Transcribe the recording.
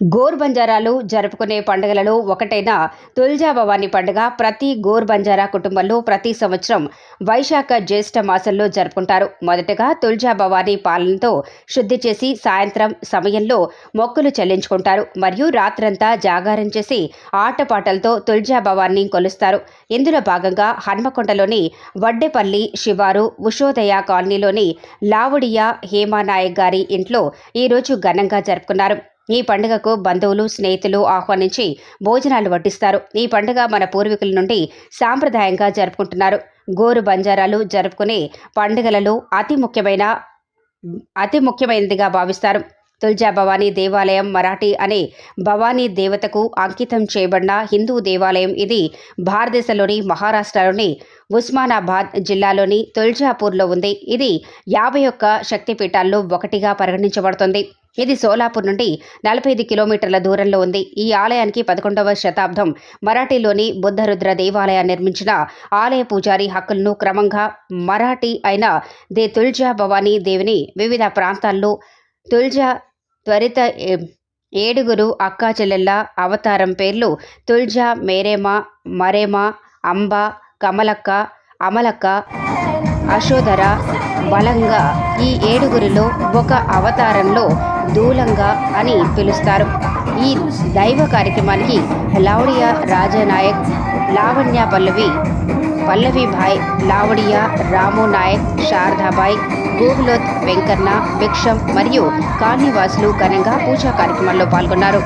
గోర్ బంజారాలు జరుపుకునే పండుగలలో ఒకటైన తుల్జాభవాని పండుగ ప్రతి గోర్ బంజారా కుటుంబంలో ప్రతి సంవత్సరం వైశాఖ జ్యేష్ఠ మాసంలో జరుపుకుంటారు. మొదటగా తుల్జాభవాని పాలనతో శుద్ధి చేసి సాయంత్రం సమయంలో మొక్కులు చెల్లించుకుంటారు. మరియు రాత్రంతా జాగారం చేసి ఆటపాటలతో తుల్జాభవాన్ని కొలుస్తారు. ఇందులో భాగంగా హన్మకొండలోని వడ్డెపల్లి శివారు ఉషోదయ కాలనీలోని లావుడియా హేమానాయక్ గారి ఇంట్లో ఈరోజు ఘనంగా జరుపుకున్నారు. ఈ పండుగకు బంధువులు స్నేహితులు ఆహ్వానించి భోజనాలు వడ్డిస్తారు. ఈ పండుగ మన పూర్వీకుల నుండి సాంప్రదాయంగా జరుపుకుంటున్నారు. గోరు బంజారాలు జరుపుకునే పండుగలలో అతి ముఖ్యమైన అతి ముఖ్యమైనదిగా భావిస్తారు. తుల్జా భవానీ దేవాలయం మరాఠీ అనే భవానీ దేవతకు అంకితం చేయబడిన హిందూ దేవాలయం ఇది భారతదేశంలోని మహారాష్ట్రలోని ఉస్మానాబాద్ జిల్లాలోని తుల్జాపూర్లో ఉంది. ఇది యాభై ఒక్క శక్తిపీఠాల్లో ఒకటిగా పరిగణించబడుతుంది. ఇది సోలాపూర్ నుండి నలభై ఐదు కిలోమీటర్ల దూరంలో ఉంది. ఈ ఆలయానికి పదకొండవ శతాబ్దం మరాఠీలోని బుద్ధరుద్ర దేవాలయాన్ని నిర్మించిన ఆలయ పూజారి హక్కులను క్రమంగా మరాఠీ అయిన దే తుల్జా భవానీ దేవిని వివిధ ప్రాంతాల్లో తుల్జా త్వరిత ఏ- ఏడుగురు అక్కా చెల్లెళ్ళ అవతారం పేర్లు తుల్జా మేరేమ మరేమా అంబ కమలక్క అమలక్క అశోధర బలంగా ఈ ఏడుగురిలో ఒక అవతారంలో దూలంగా అని పిలుస్తారు. ఈ దైవ కార్యక్రమానికి లౌడియా రాజనాయక్ లావణ్య పల్లవి పల్లవిభాయ్ లావడియా రాము నాయక్ శారదాబాయ్ గోగులోత్ వెంకన్న భిక్షం మరియు కాలనీవాసులు ఘనంగా పూజా కార్యక్రమంలో పాల్గొన్నారు.